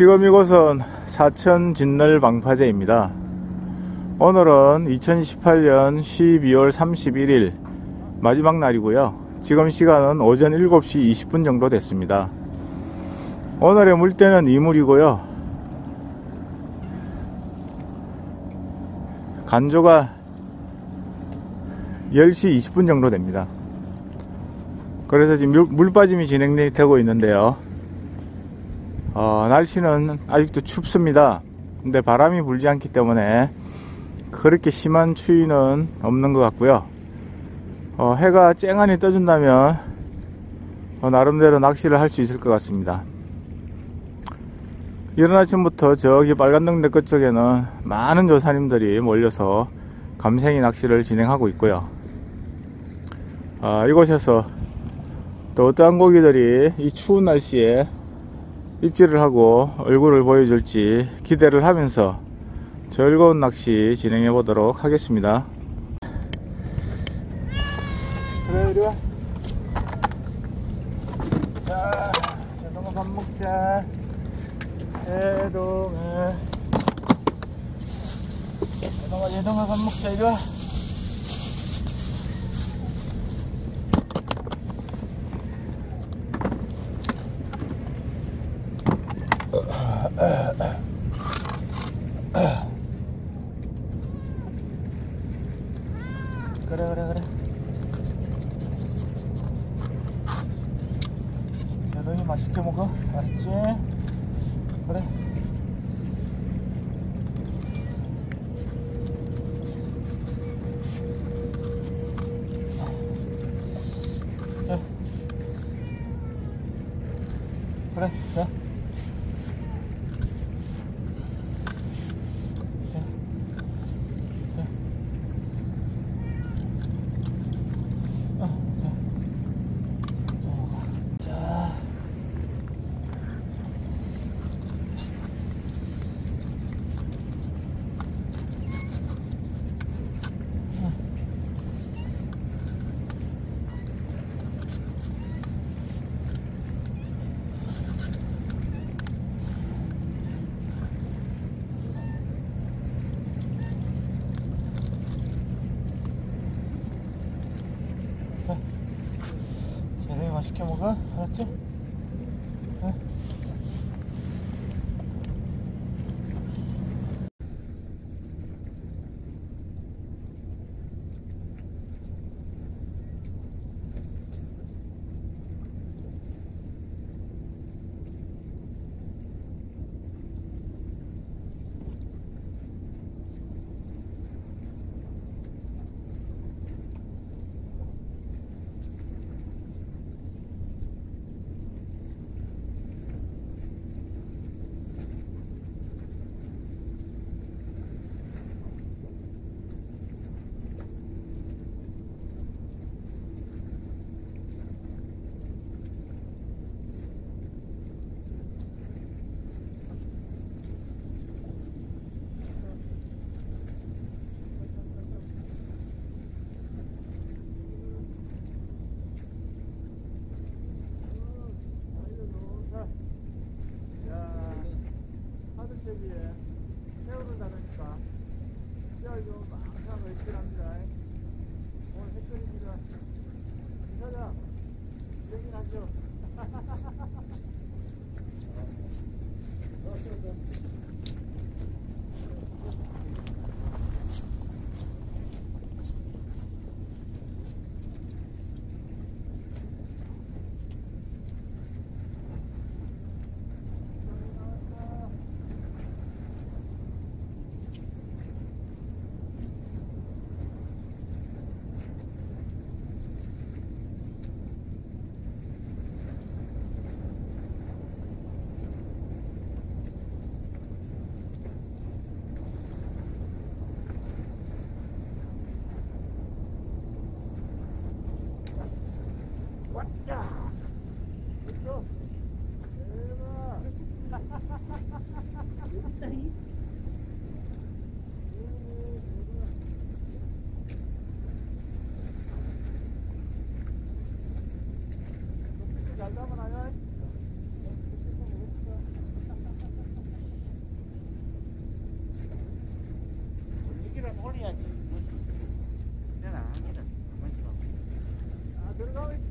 지금 이곳은 사천 진널 방파제입니다. 오늘은 2018년 12월 31일 마지막 날이고요. 지금 시간은 오전 7시 20분 정도 됐습니다. 오늘의 물때는 이물이고요. 간조가 10시 20분 정도 됩니다. 그래서 지금 물 빠짐이 진행되고 있는데요. 어, 날씨는 아직도 춥습니다. 근데 바람이 불지 않기 때문에 그렇게 심한 추위는 없는 것 같고요. 어, 해가 쨍하니 떠준다면 어, 나름대로 낚시를 할 수 있을 것 같습니다. 이른 아침부터 저기 빨간등대 끝쪽에는 많은 조사님들이 몰려서 감생이 낚시를 진행하고 있고요. 아, 이곳에서 또 어떠한 고기들이 이 추운 날씨에 입질을 하고 얼굴을 보여줄지 기대를 하면서 즐거운 낚시 진행해 보도록 하겠습니다. 그래, 이리 와. 자, 새동아 밥 먹자. 새동아. 새동아, 새동아 밥 먹자, 이리 와.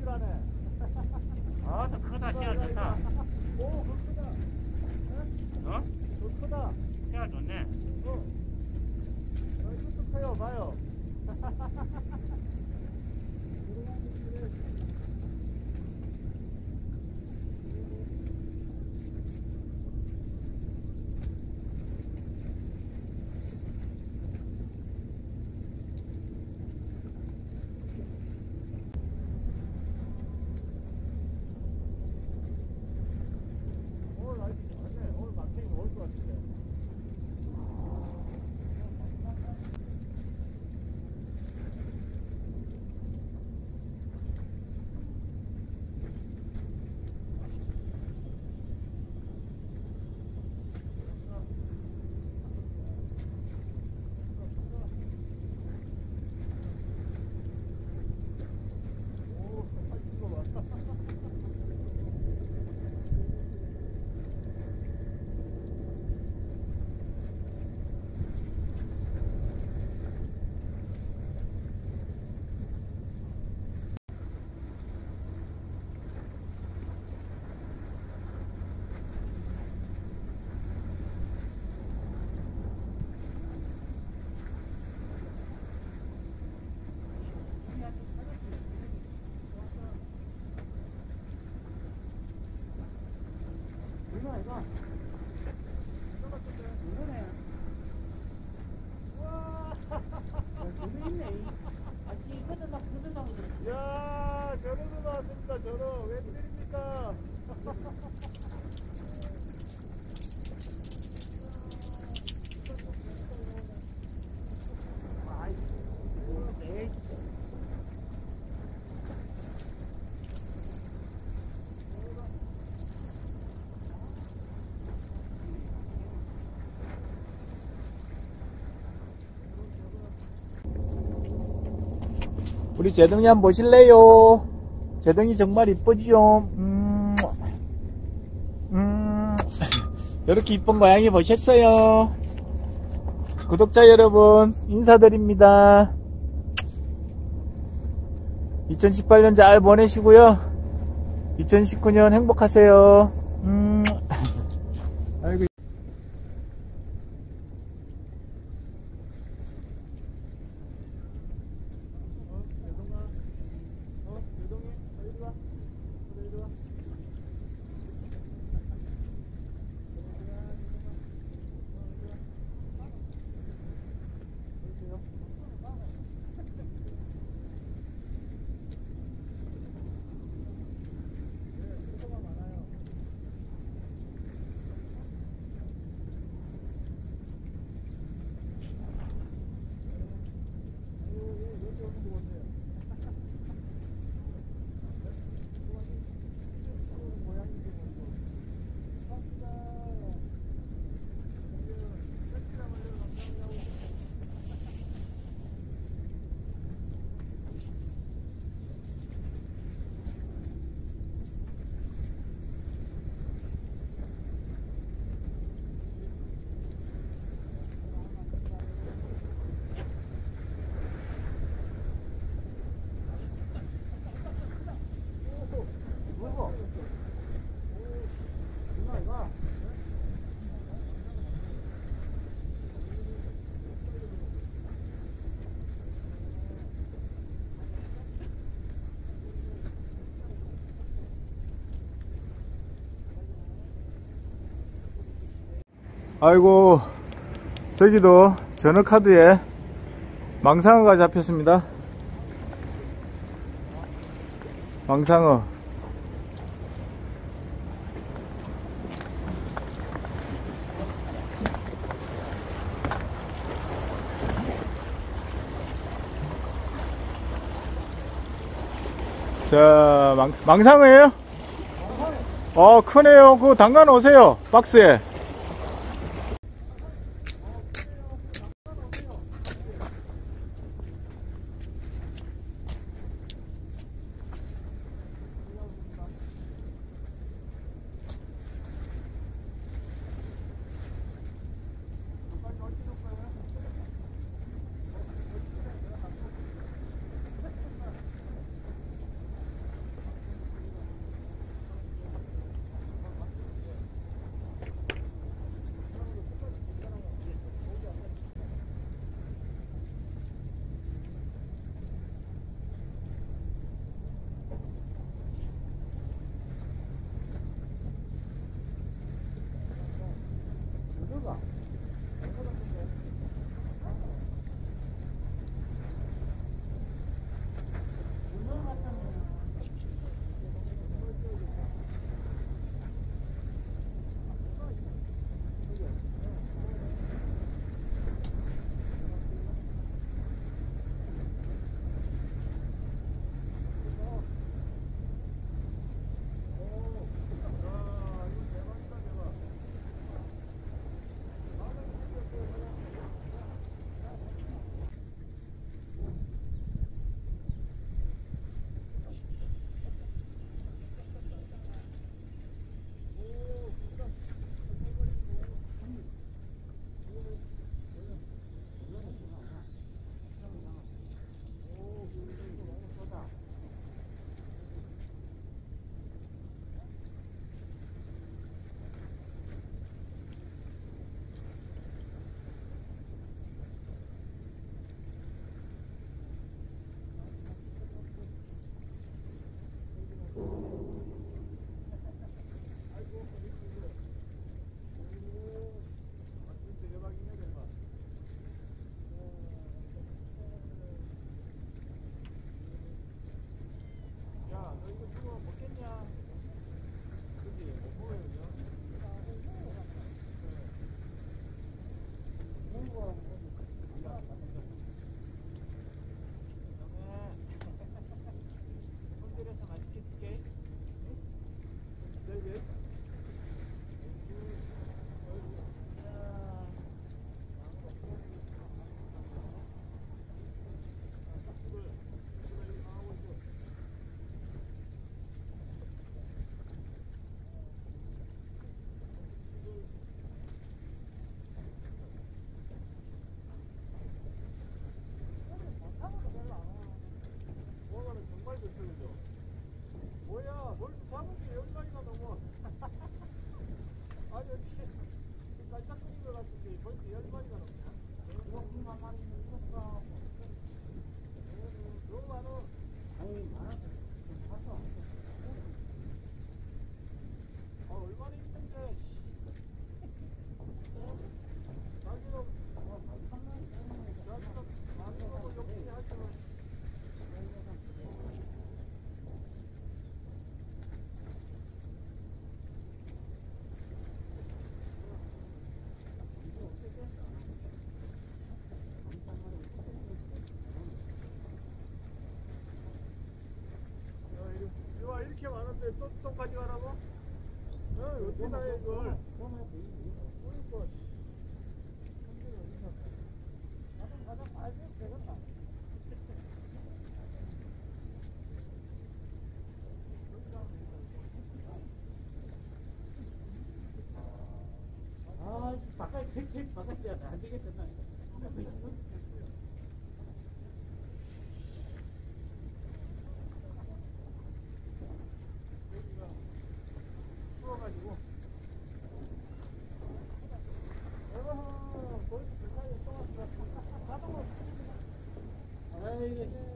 들어가면 실하네. 아, 또 크다, 씨알 좋다. 오, 그 크다. 어? 그 크다. 씨알 좋네. 어. 어, 이것도 커요, 봐요. 오늘 날씨 좋네. 오늘 막히기 올것 같은데. 오, 살찐 거 봐. 이거, 이거. 이거네. 우와. 이거 있네. 아, 씨, 그때 막 그러다고 그래. 야, 저러고 나왔습니다. 저러. 웬일입니까? 아이, 에이. 우리 재등이 한번 보실래요? 재등이 정말 이쁘지요? 음, 음, 이렇게 이쁜 고양이 보셨어요? 구독자 여러분, 인사드립니다. 2018년 잘 보내시고요. 2019년 행복하세요. 아이고 저기도 전화카드에 망상어가 잡혔습니다. 망상어. 자 망, 망상어예요? 어 크네요. 그거 담가 놓으세요 박스에 Thank you. 너무 많아. 아니, 많아. 좀 사서. 또, 또 가져가라고? 어, 어떻게 다 해, 이걸. 그러니까. 아, 바깥, 제일 바깥이야. 안 되겠어, 나. 추워가지고. 아이고, 진짜.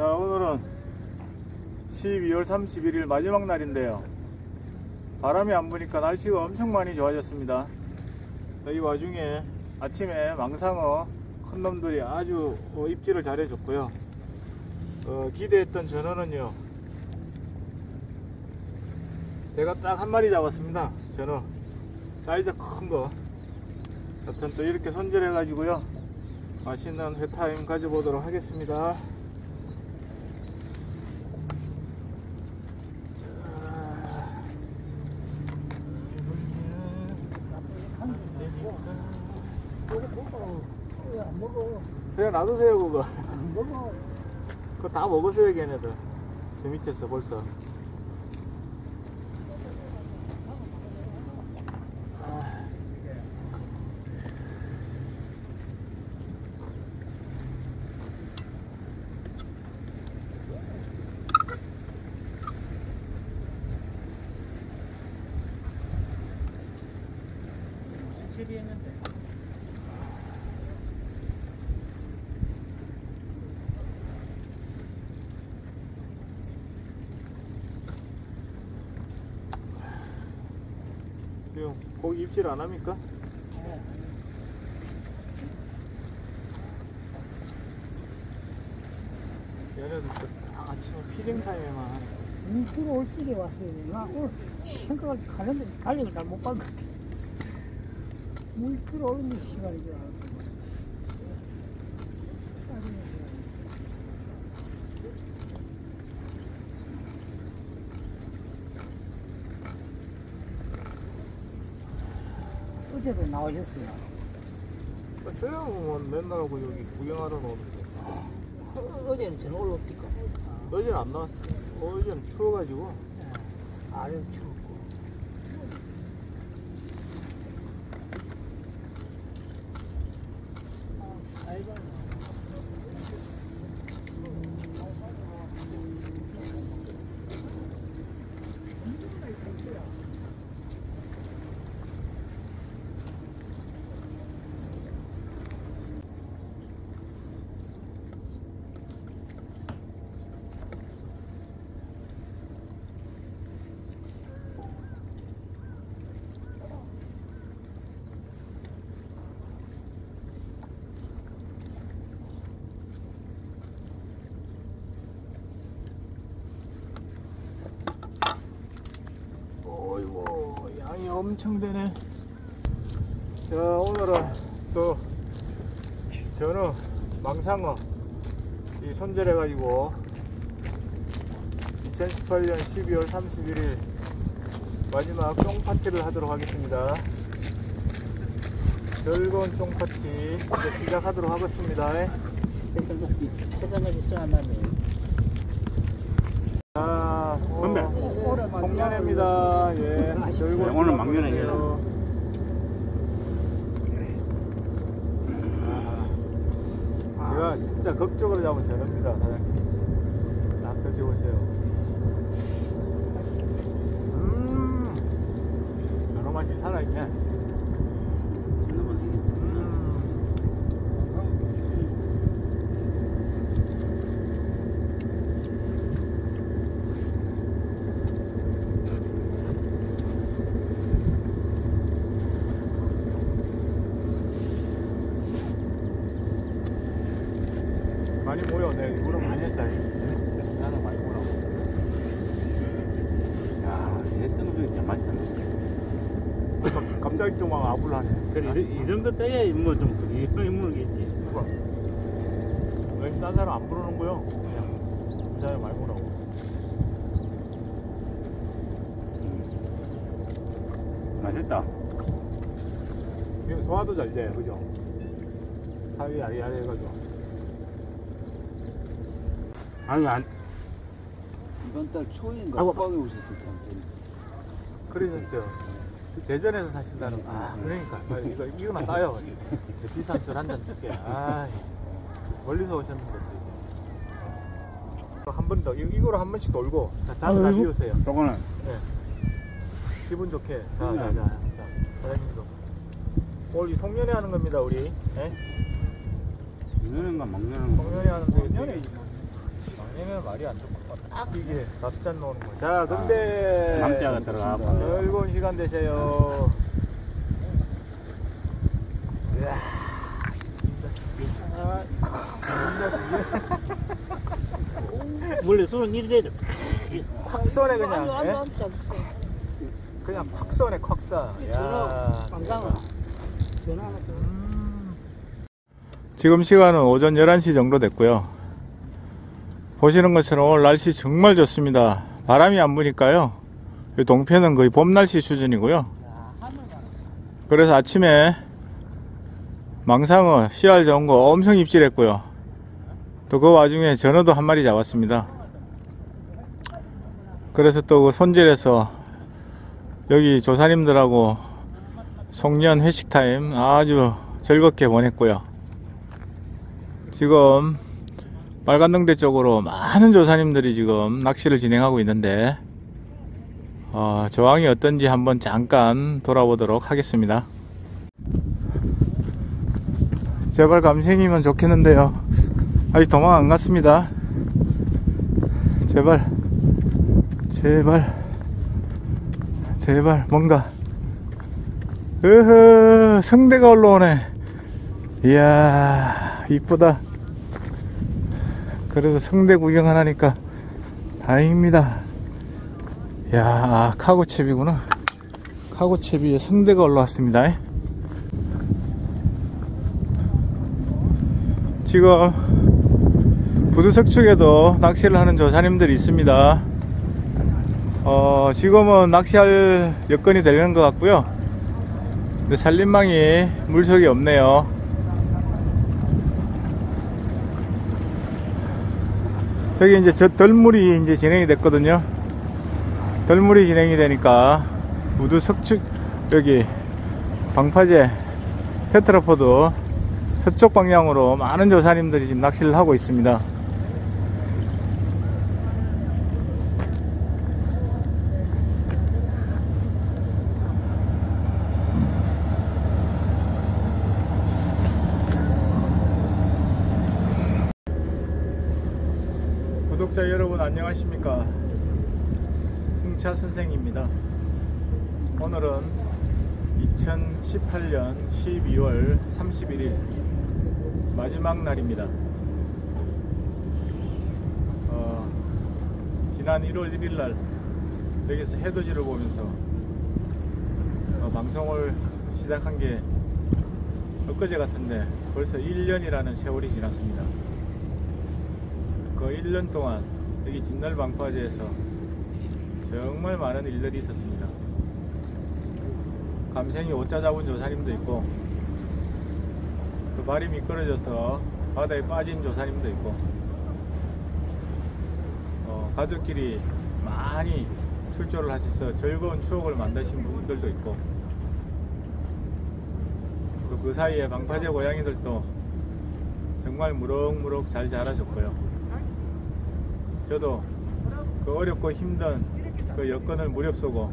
자, 오늘은 12월 31일 마지막 날인데요. 바람이 안 부니까 날씨가 엄청 많이 좋아졌습니다. 이 와중에 아침에 망상어 큰 놈들이 아주 어, 입질을 잘 해줬고요. 어, 기대했던 전어는요. 제가 딱 한 마리 잡았습니다. 전어. 사이즈 큰 거. 여튼 또 이렇게 손질해 가지고요. 맛있는 회타임 가져보도록 하겠습니다. 왜안 먹어? 그냥 놔두세요 그거. 그거 다 먹었어요 걔네들 저 밑에서 벌써 지금 고기 입질 안 합니까? 아침에 피딩 타임에만 물주로 올지게 왔어요. 나 생각을 가는데 달력을 잘못 봤거든. 물주로 오는 시간인 줄 알았어. 나오셨어요. 저야 뭐 맨날 하고 여기 구경하러 오는데. 어, 어제는 저는 올라옵니까? 어제는 안 나왔어 어제는 추워가지고. 아래 추웠 어이구 양이 엄청 되네. 자 오늘은 또 전어 망상어 이 손질해 가지고 2018년 12월 31일 마지막 쫑 파티를 하도록 하겠습니다. 즐거운 쫑 파티 이제 시작하도록 하겠습니다. 해산물이, 해산물이 쓰나면 자 건배. 어, 송년회입니다 예 네, 오늘 막년회예요. 보내세요. 아, 제가 진짜 극적으로 잡은 전어입니다, 사장님. 딱 드셔보세요. 음, 전어 맛이 살아있네. 음. 그래서 내가 일부러 많이 했어. 나는 많이 보라고. 야, 얘 뜨는 거 진짜 많이 뜨는 갑자기 또 막 아부를 하네. 그래, 이, 이 정도 떠야 뭐좀 부지런히 물겠지. 왜딴 사람 안 부르는 거요? 그냥 이 사람 많이 보라고. 맛있다. 이거 소화도 잘 돼, 그죠? 사위 아리아리 해가지고. 아니, 안, 이번 달 초인가 아이고. 포항에 오셨을 텐데. 그러셨어요. 대전에서 사신다는 거. 아, 그러니까. 빨리 이거, 이거나 따요. 비싼 술 한 잔 줄게. 아 멀리서 오셨는데. 한 번 더, 이- 이거로 한 번씩 돌고. 자, 잔다 아이고. 비우세요. 저거는 네. 기분 좋게. 자, 자, 네. 자, 자. 사장님도. 오늘 이 송년회 하는 겁니다, 우리. 예? 거 먹는 거. 송년회 하는데. 송년회, 송년회는 말이 안 좋고. 딱 이게 다섯 잔 넣는 거. 자, 근데. 남자가 들어가. 즐거운 시간 되세요. 이야. 원래 술은 이래 돼. 확 쏘네 그냥. 앉아, 예? 앉아. 그냥 콱 쏘네 콱 쏴. 전화, 야. 반가워. 전화 하나 더. 음. 지금 시간은 오전 11시 정도 됐고요. 보시는 것처럼 오늘 날씨 정말 좋습니다. 바람이 안 부니까요. 이 동편은 거의 봄 날씨 수준이고요. 그래서 아침에 망상어 씨알 좋은 거 엄청 입질했고요. 또 그 와중에 전어도 한 마리 잡았습니다. 그래서 또 그 손질해서 여기 조사님들하고 송년 회식 타임 아주 즐겁게 보냈고요. 지금 빨간등대 쪽으로 많은 조사님들이 지금 낚시를 진행하고 있는데 어, 조항이 어떤지 한번 잠깐 돌아보도록 하겠습니다. 제발 감생이면 좋겠는데요. 아직 도망 안 갔습니다. 제발, 제발, 제발 뭔가 으흐 성대가 올라오네 이야 이쁘다 그래도 성대 구경 하나니까 다행입니다 야 아, 카고채비구나 카고채비에 성대가 올라왔습니다 지금 부두석축에도 낚시를 하는 조사님들이 있습니다 어, 지금은 낚시할 여건이 되는 것 같고요. 근데 산림망이 물속이 없네요. 저기 이제 저 덜물이 이제 진행이 됐거든요. 덜물이 진행이 되니까 우두 석축 여기 방파제 테트라포드 서쪽 방향으로 많은 조사님들이 지금 낚시를 하고 있습니다. 구독자 여러분 안녕하십니까? 승차 선생입니다. 오늘은 2018년 12월 31일 마지막 날입니다. 어, 지난 1월 1일 날 여기서 해돋이를 보면서 어, 방송을 시작한 게 엊그제 같은데 벌써 1년이라는 세월이 지났습니다 그 1년 동안 여기 진날 방파제에서 정말 많은 일들이 있었습니다. 감생이 옷자 잡은 조사님도 있고 또 발이 미끄러져서 바다에 빠진 조사님도 있고 어, 가족끼리 많이 출조를 하셔서 즐거운 추억을 만드신 분들도 있고 또 그 사이에 방파제 고양이들도 정말 무럭무럭 잘 자라줬고요. 저도 그 어렵고 힘든 그 여건을 무렵쓰고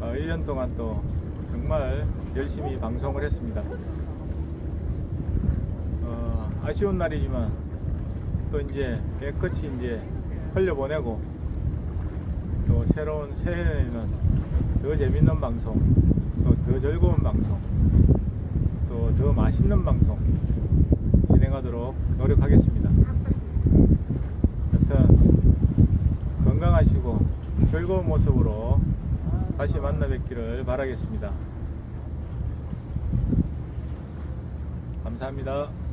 어, 1년 동안 또 정말 열심히 방송을 했습니다. 어, 아쉬운 날이지만 또 이제 깨끗이 이제 흘려보내고 또 새로운 새해에는 더 재밌는 방송, 또 더 즐거운 방송, 또 더 맛있는 방송 진행하도록 노력하겠습니다. 즐거운 모습으로 다시 만나 뵙기를 바라겠습니다. 감사합니다.